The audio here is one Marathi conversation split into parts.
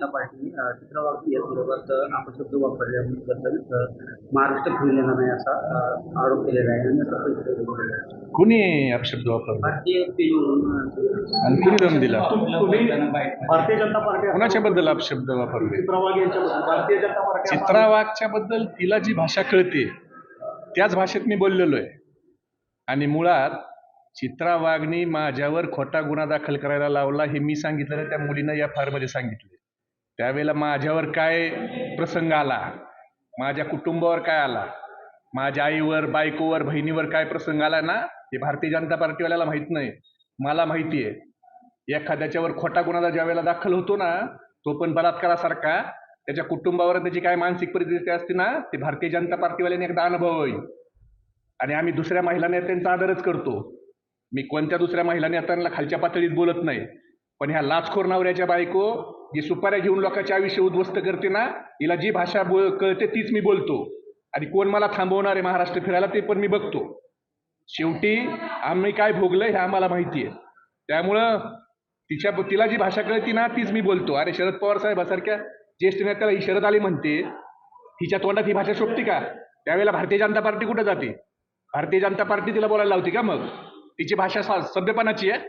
जनता पार्टीने अ, चित्रा वाघ यासंदर्भात अ, अपशब्द वापरल्याबद्दल महाराष्ट्र फिरलेला नाही असा आरोप केलेला आहे. आणि असा. कुणी अपशब्द वापरला? भारतीय आणि कुणी दम दिला? भारतीय जनता पार्टी कोणाच्या बद्दल अपशब्द वापरले? यांच्याबद्दल. भारतीय जनता पार्टी चित्रा वाघच्या बद्दल तिला जी भाषा कळते त्याच भाषेत मी बोललेलो आहे. आणि मुळात चित्रा वाघनी माझ्यावर खोटा गुन्हा दाखल करायला लावला हे मी सांगितलेलं त्या मुलीनं या फारमध्ये सांगितले त्यावेळेला माझ्यावर काय प्रसंग आला? माझ्या कुटुंबावर काय आला? माझ्या आईवर बायकोवर बहिणीवर काय प्रसंग आला ना? हे भारतीय जनता पार्टीवाल्याला माहीत नाही. मला माहिती आहे एखाद्याच्यावर खोटा गुन्हा ज्या वेळेला दाखल होतो ना तो पण बलात्कारासारखा. त्याच्या कुटुंबावर त्याची काय मानसिक परिस्थिती असते ना ते भारतीय जनता पार्टीवाल्याने एकदा अनुभव होईल. आणि आम्ही दुसऱ्या महिला नेत्यांचा आदरच करतो. मी कोणत्या दुसऱ्या महिला नेत्यांना खालच्या पातळीत बोलत नाही. पण ह्या लाचखोर नवऱ्याच्या बायको जी सुपाऱ्या घेऊन लोकांचे आयुष्य उद्ध्वस्त करते ना हिला जी भाषा बोल कळते तीच मी बोलतो. आणि कोण मला थांबवणार आहे महाराष्ट्र फिरायला ते पण मी बघतो. शेवटी आम्ही काय भोगलं हे आम्हाला माहिती आहे त्यामुळं तिच्या तिला जी भाषा कळती ना तीच मी बोलतो. अरे शरद पवार साहेबासारख्या ज्येष्ठ नेत्याला ही शरद आली म्हणते तिच्या तोंडात ही भाषा शोभते का? त्यावेळेला भारतीय जनता पार्टी कुठं जाते? भारतीय जनता पार्टी तिला बोलायला लावते का मग? तिची भाषा सभ्यपणाची आहे.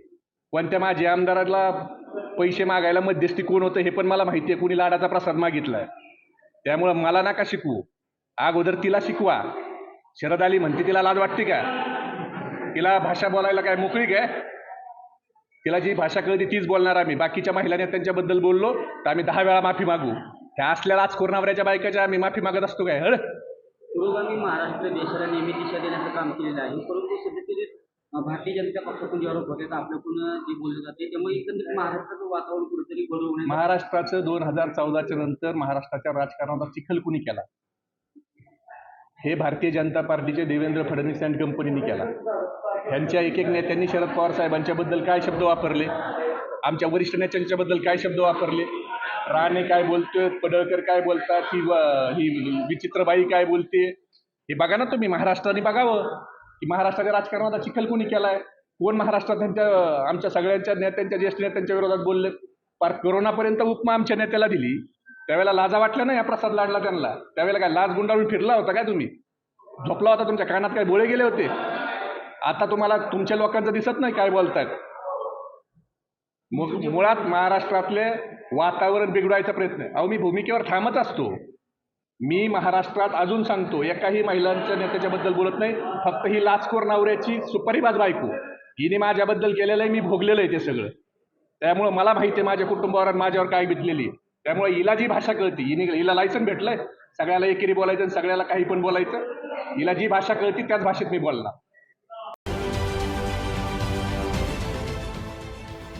पण त्या माझ्या आमदाराला पैसे मागायला मध्यस्थी कोण होतं हे पण मला माहिती आहे. कुणी लाडाचा प्रसाद मागितलाय. त्यामुळं मला नका शिकवू. अगोदर तिला शिकवा. शरद आली म्हणते तिला लाज वाटते का? तिला भाषा बोलायला काय मोकळी काय तिला जी भाषा कळते तीच बोलणार आम्ही. बाकीच्या महिलांनी त्यांच्याबद्दल बोललो तर आम्ही दहा वेळा माफी मागू. ह्या असलेल्या आज कोरणावऱ्याच्या बायकाच्या आम्ही माफी मागत असतो काय? हळ महाराष्ट्र देशाला नेहमी दिशा देण्याचं काम केलेलं आहे. परंतु भारतीय जनता पक्षातून जे आरोप होते आपल्याकडून जे बोलले जाते त्यामुळे एकंदरीत महाराष्ट्राचं वातावरण कुठेतरी बरोबर महाराष्ट्राचं दोन हजार चौदाच्या नंतर महाराष्ट्राच्या राजकारणाचा चिखल कुणी केला? हे भारतीय जनता पार्टीचे देवेंद्र फडणवीस अँड कंपनीने केला. ह्यांच्या एक एक नेत्यांनी शरद पवार साहेबांच्याबद्दल काय शब्द वापरले? आमच्या वरिष्ठ नेत्यांच्याबद्दल काय शब्द वापरले? राणे काय बोलतोय पडळकर काय बोलतात ही ही विचित्रबाई काय बोलते? हे बघा ना तुम्ही महाराष्ट्राने बघावं. की महाराष्ट्राच्या राजकारणाचा चिखल कोणी केलाय. कोण महाराष्ट्रात त्यांच्या आमच्या सगळ्यांच्या नेत्यांच्या ज्येष्ठ नेत्यांच्या विरोधात बोलले पार करोनापर्यंत उपमा आमच्या नेत्याला दिली. त्यावेळेला लाजा वाटल्या ना या प्रसाद लाडला त्यांना. त्यावेळेला काय लाज गुंडाळून फिरला होता काय तुम्ही? झोपला होता तुमच्या कानात काय बोळे गेले होते? आता तुम्हाला तुमच्या लोकांचं दिसत नाही काय बोलतात मुळात महाराष्ट्रातले वातावरण बिघडवायचा प्रयत्न अहो मी भूमिकेवर थांबत असतो. मी महाराष्ट्रात अजून सांगतो एकाही महिलांच्या नेत्याच्याबद्दल बोलत नाही फक्त ही लाचखोर नवऱ्याची सुपारीबाज बायको. हिने माझ्याबद्दल केलेलं आहे मी भोगलेलं आहे ते सगळं. त्यामुळं मला माहिती आहे माझ्या कुटुंबावर आणि माझ्यावर काय बितलेली त्यामुळे हिला जी भाषा कळती हिने हिला लायसन भेटलंय सगळ्याला एकेरी बोलायचं आणि सगळ्याला काही पण बोलायचं. हिला जी भाषा कळती त्याच भाषेत मी बोलणार.